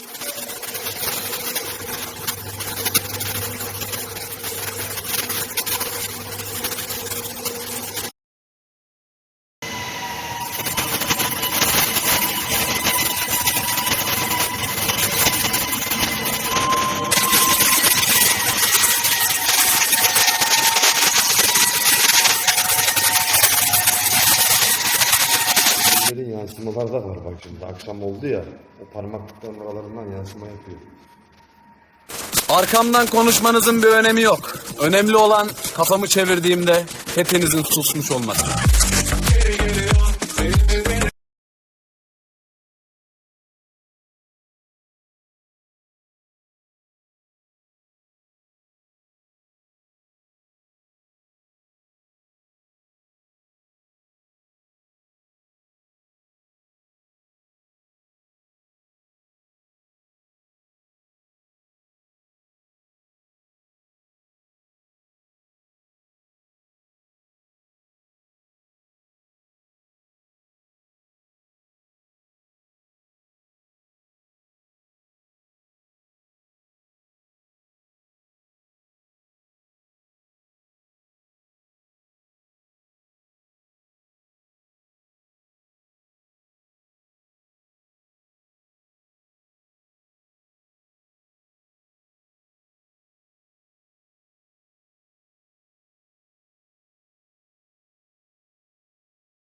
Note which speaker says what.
Speaker 1: Thank you. Yansımalar da var bak şimdi. Akşam oldu ya. O parmaklıkların aralarından yansıma yapıyor.
Speaker 2: Arkamdan konuşmanızın bir önemi yok. Önemli olan kafamı çevirdiğimde hepinizin susmuş olması.